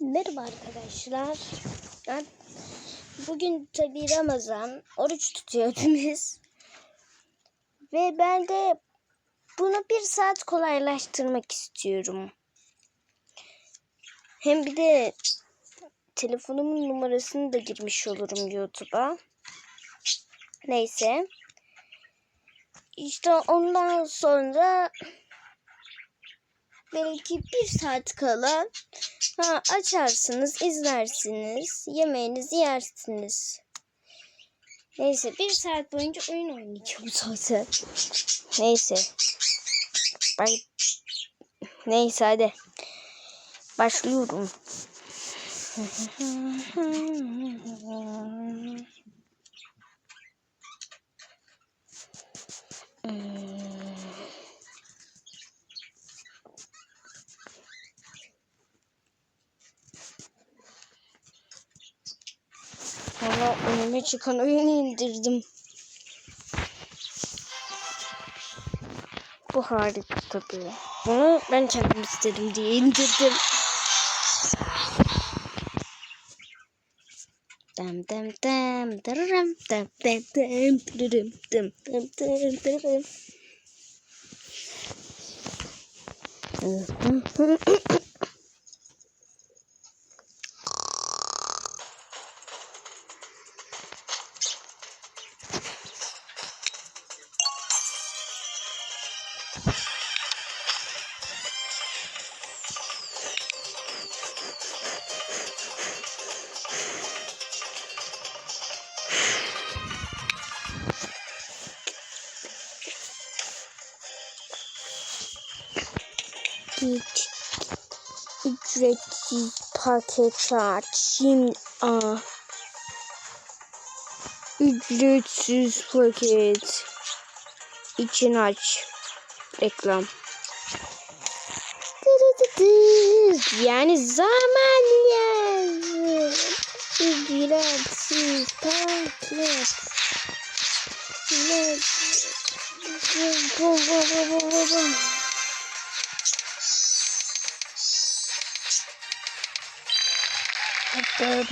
Merhaba arkadaşlar. Ben bugün tabi Ramazan oruç tutuyorduk biz. Ve ben de bunu bir saat kolaylaştırmak istiyorum. Hem bir de telefonumun numarasını da girmiş olurum YouTube'a. Neyse. İşte ondan sonra belki bir saat kala ha, açarsınız, izlersiniz, yemeğinizi yersiniz. Neyse bir saat boyunca oyun oynayacağım zaten. Neyse. Bay... Neyse hadi. Başlıyorum. Valla önüme çıkan oyunu indirdim. Bu harika tabii. Bunu ben kendim istedim diye indirdim. Dem dem dem dırırım dem dem dem dırırım dem dem dem dırırım. Ücretsiz paket aç. Şimdi a ücretsiz paket için aç. Reklam. Yani zaman yazı. Ücretsiz paket. Ne? Bum bum bum bum bum bum.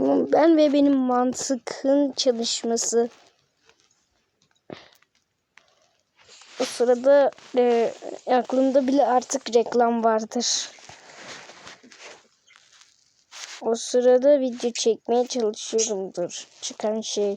Maksimum ben ve benim mantıkın çalışması. O sırada e, aklımda bile artık reklam vardır. O sırada video çekmeye çalışıyorumdur. Çıkan şey.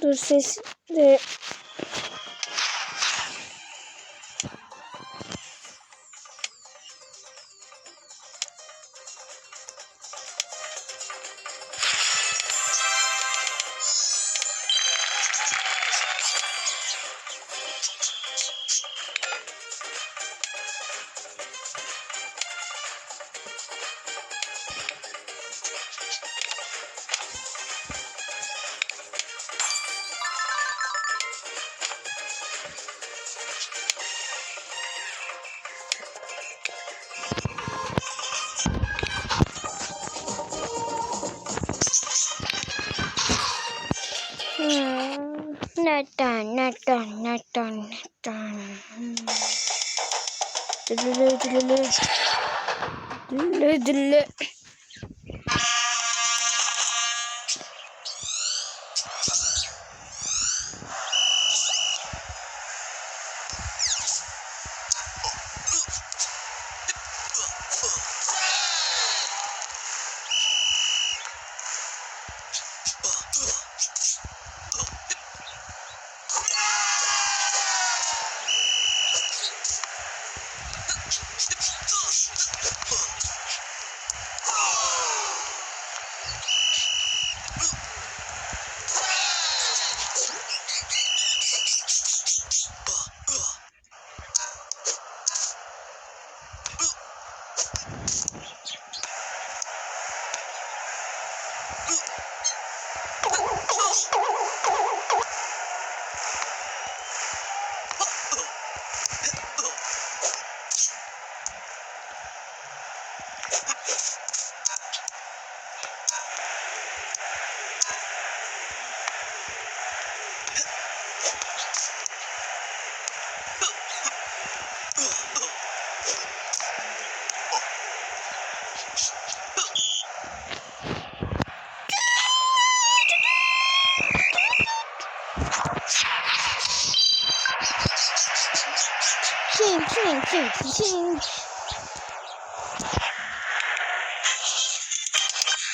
Dur ses de Nereden, nereden, nereden, nereden? Dülü dülü dülü. Dülü dülü.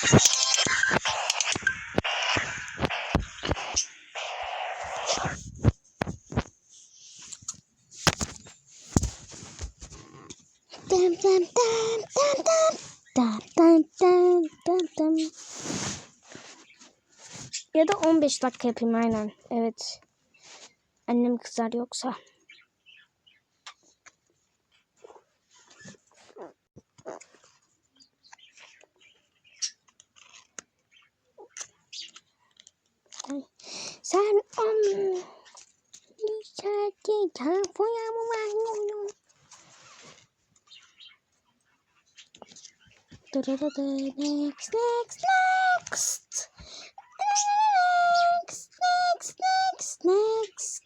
Dam dam dam dam dam dam dam dam dam. Ya da 15 dakika yapayım aynen. Evet. Annem kızar yoksa. Next, next, next. Next, next, next, next.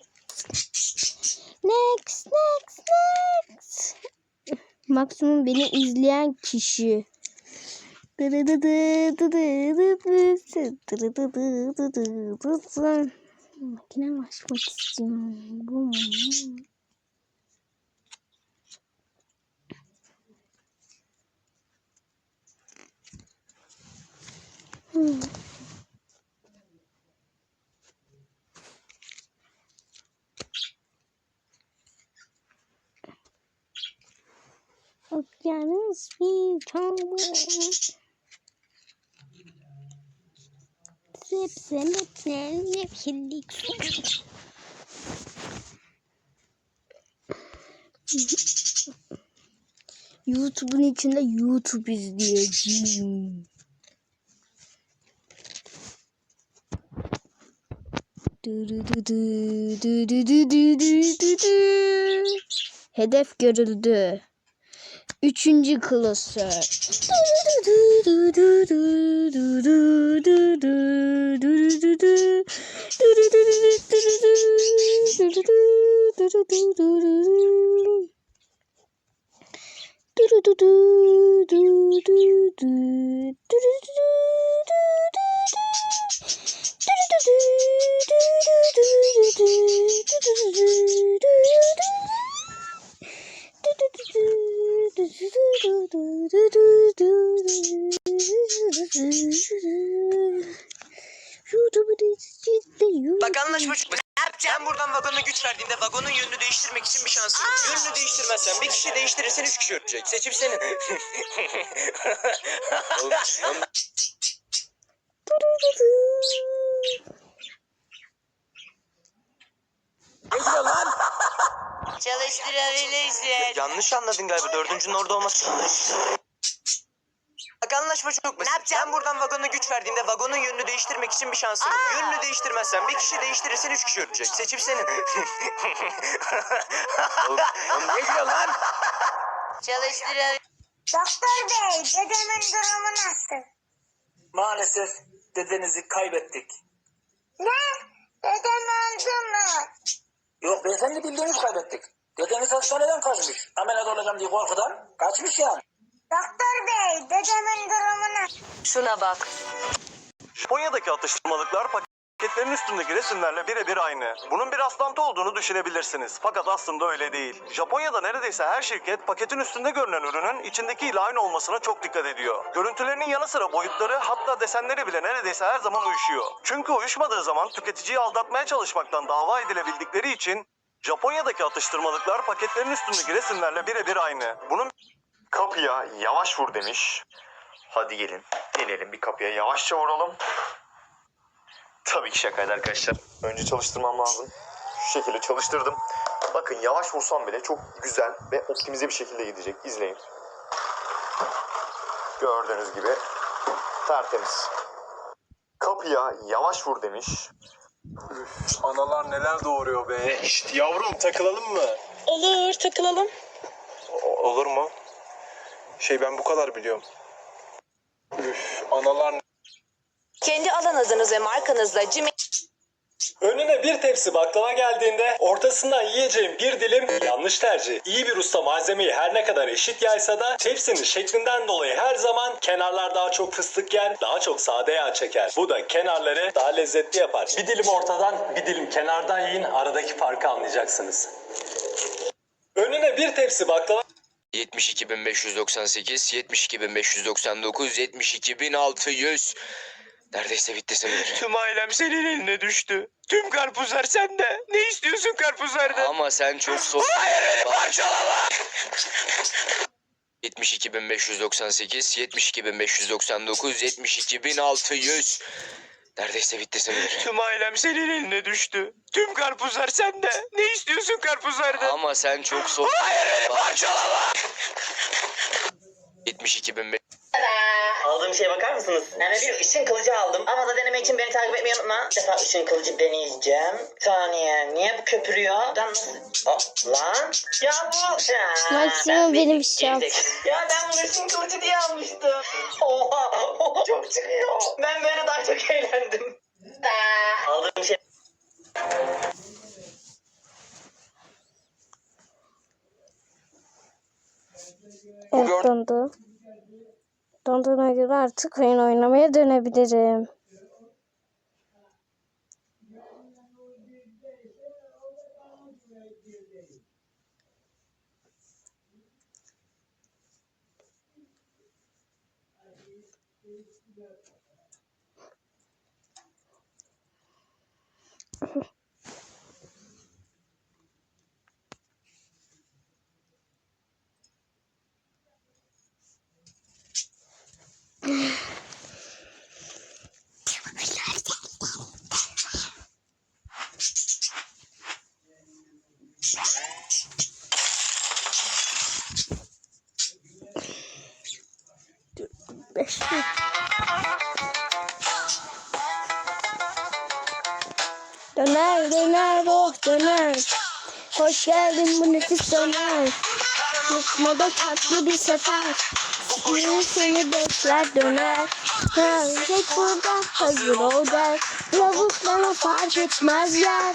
Next, next, next. Maksimum beni izleyen kişi. Makine açmak istiyorum. Bu mu? Okyanus bir çamur. Zip zip zip zip hindik. YouTube'un içinde YouTube izleyeceğim. Hedef görüldü. Üçüncü klasör. Ne diyor lan? Çalıştırabilirsin. Yanlış anladın galiba. Dördüncünün orada olması yanlış. Bak anlaşma çok basit. Ne yapacağım? Ben buradan vagona güç verdiğimde vagonun yönünü değiştirmek için bir şansın yok. Yönünü değiştirmezsen bir kişi değiştirirsen üç kişi ölecek. Seçim senin. ne diyor lan? Çalıştırabilirsin. Doktor bey dedemin durumu nasıl? Maalesef dedenizi kaybettik. Ne? Dedem öldü mü? Yok beyefendi bildiğimiz kaybettik. Dedeniz hastaneden kaçmış. Ameliyat olacağım diye korkudan kaçmış yani. Doktor bey dedemin durumu nasıl? Şuna bak. Japonya'daki atıştırmalıklar paketlerin üstündeki resimlerle birebir aynı. Bunun bir rastlantı olduğunu düşünebilirsiniz. Fakat aslında öyle değil. Japonya'da neredeyse her şirket paketin üstünde görünen ürünün içindekiyle aynı olmasına çok dikkat ediyor. Görüntülerinin yanı sıra boyutları hatta desenleri bile neredeyse her zaman uyuşuyor. Çünkü uyuşmadığı zaman tüketiciyi aldatmaya çalışmaktan dava edilebildikleri için Japonya'daki atıştırmalıklar paketlerin üstündeki resimlerle birebir aynı. Bunun kapıya yavaş vur demiş. Hadi gelin. Gelelim bir kapıya yavaşça vuralım. Tabii ki şakaydı arkadaşlar. Önce çalıştırmam lazım. Şu şekilde çalıştırdım. Bakın yavaş vursam bile çok güzel ve optimize bir şekilde gidecek. İzleyin. Gördüğünüz gibi tertemiz. Kapıya yavaş vur demiş. Üf, analar neler doğuruyor be. İşte yavrum takılalım mı? Olur takılalım. olur mu? Şey ben bu kadar biliyorum. Üf, analar Kendi alan adınız ve markanızla Gmail Önüne bir tepsi baklava geldiğinde ortasından yiyeceğin bir dilim yanlış tercih. İyi bir usta malzemeyi her ne kadar eşit yaysa da tepsinin şeklinden dolayı her zaman kenarlar daha çok fıstık yer, daha çok sade yağ çeker. Bu da kenarları daha lezzetli yapar. Bir dilim ortadan, bir dilim kenardan yiyin aradaki farkı anlayacaksınız. Önüne bir tepsi baklava 72598, 72599, 72600. Neredeyse bitti Samir. Tüm ailem senin eline düştü. Tüm karpuzlar sende. Ne istiyorsun karpuzlardan? Ama sen çok sok. Hayır parçalama. 72598, 72599, 72600. Neredeyse bitti Samir. Tüm ailem senin eline düştü. Tüm karpuzlar sende. Ne istiyorsun karpuzlardan? Ama sen çok sok. Hayır parçalama. 72500. Aldığım şeye bakar mısınız? Yani bir ışın kılıcı aldım. Ama da denemek için beni takip etmeyi unutma. Bir defa ışın kılıcı deneyeceğim. Bir saniye. Niye bu köpürüyor? Lan nasıl? Hop lan. Ya bu. Ya, Maksimum benim şans. Ya ben bunu ışın kılıcı diye almıştım. Oha. Çok çıkıyor. Ben böyle daha çok eğlendim. Aldığım şey Evet dondu. Donduğuna göre artık oyun oynamaya dönebilirim. Hoş geldin bu nefis döner. Lokmada tatlı bir sefer. Yine seni bekler döner. Gelecek burada hazır ol der. Lavuklarına fark etmez yer.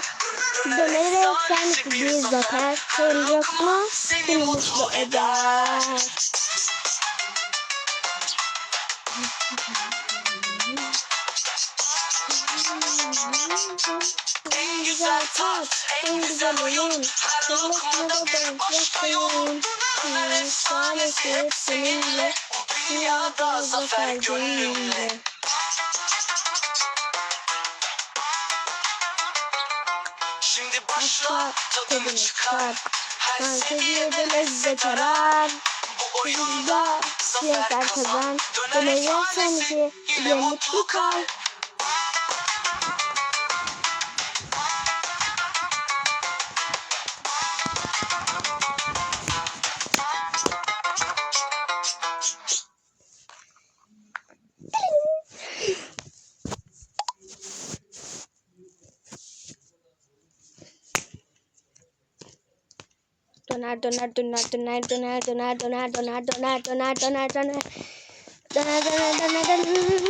Dönerek sen bir zafer. Hem lokma seni mutlu eder. En güzel tat, en güzel oyun. Lokmada denk yaşayın. Tanesi hep seninle. Dünyada zafer gönlümle. Şimdi Başla tadını çıkar. Her seviyede lezzet arar. Oyunda siyaset kazan. Döneyen senki ile mutlu kal. Döner döner döner döner döner döner döner döner döner döner döner döner döner döner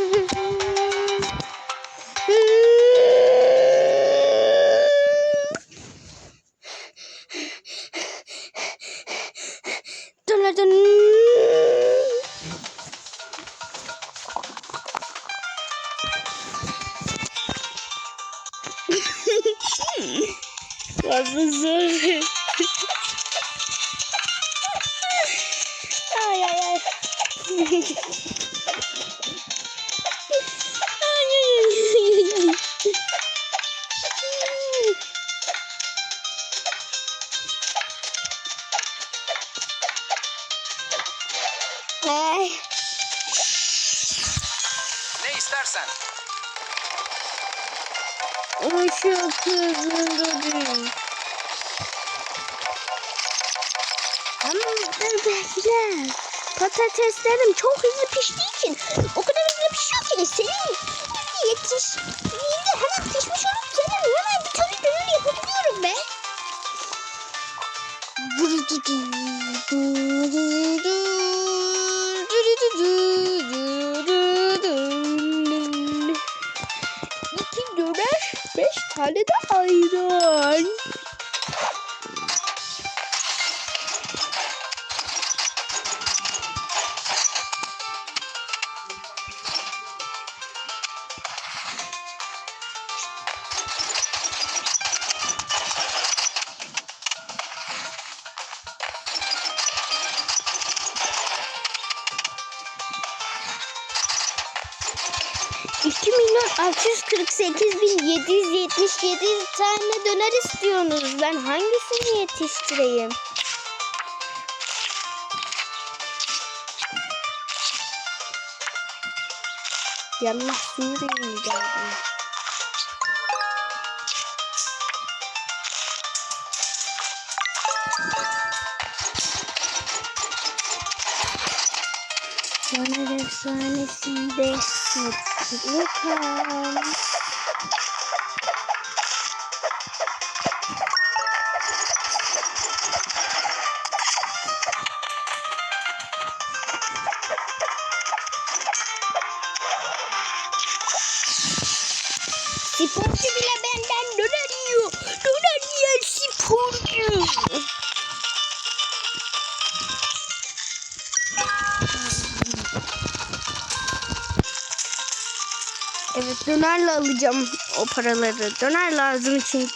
Ay. Ne istersen. Işık hızında değil. Ama dur bekle. Patateslerim çok hızlı piştiği için o kadar hızlı pişiyor ki senin yetiştiğinde 7 tane döner istiyorsunuz. Ben hangisini yetiştireyim? Yallah Suriye'ye geldim. Döner efsanesi de mutluluk. Evet dönerle alacağım o paraları. Döner lazım için.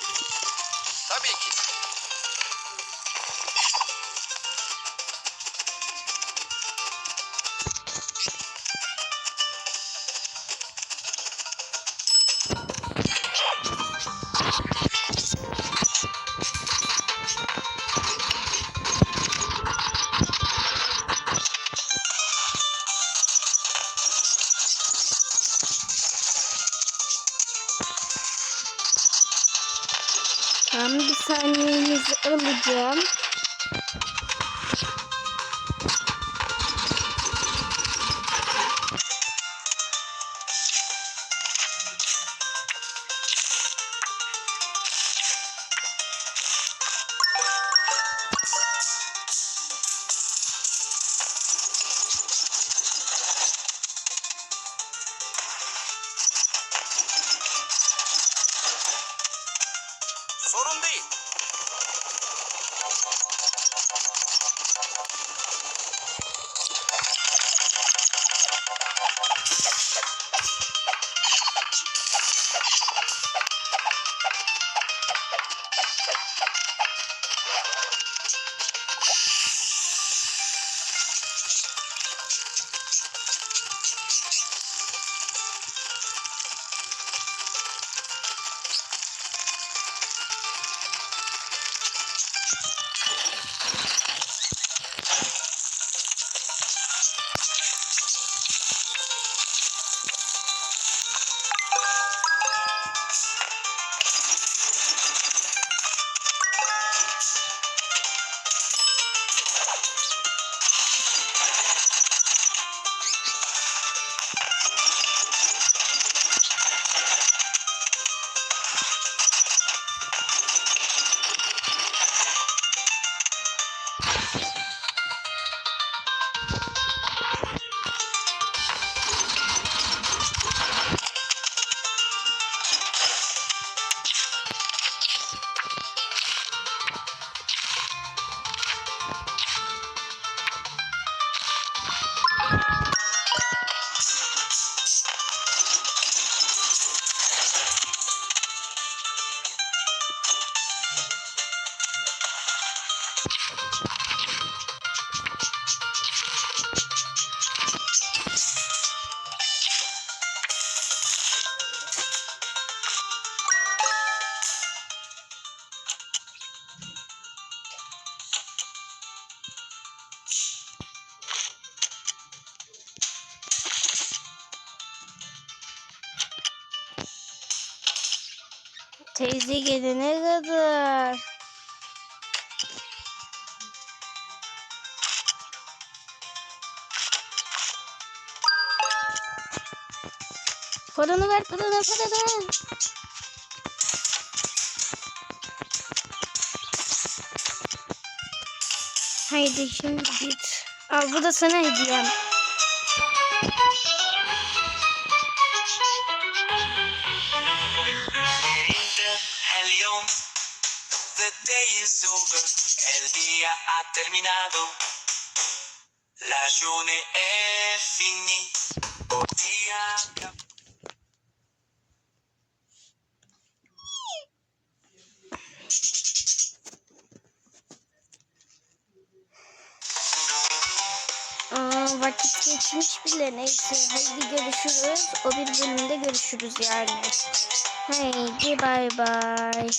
Bize gelene kadar. Paranı ver, paranı, paranı. Haydi şimdi git. Al bu da sana hediyem. İs el día ha terminado. La journée est finie. Au día vakit geçmiş bile neyse. Haydi görüşürüz. O bir bölümde görüşürüz yani. Haydi bay bay.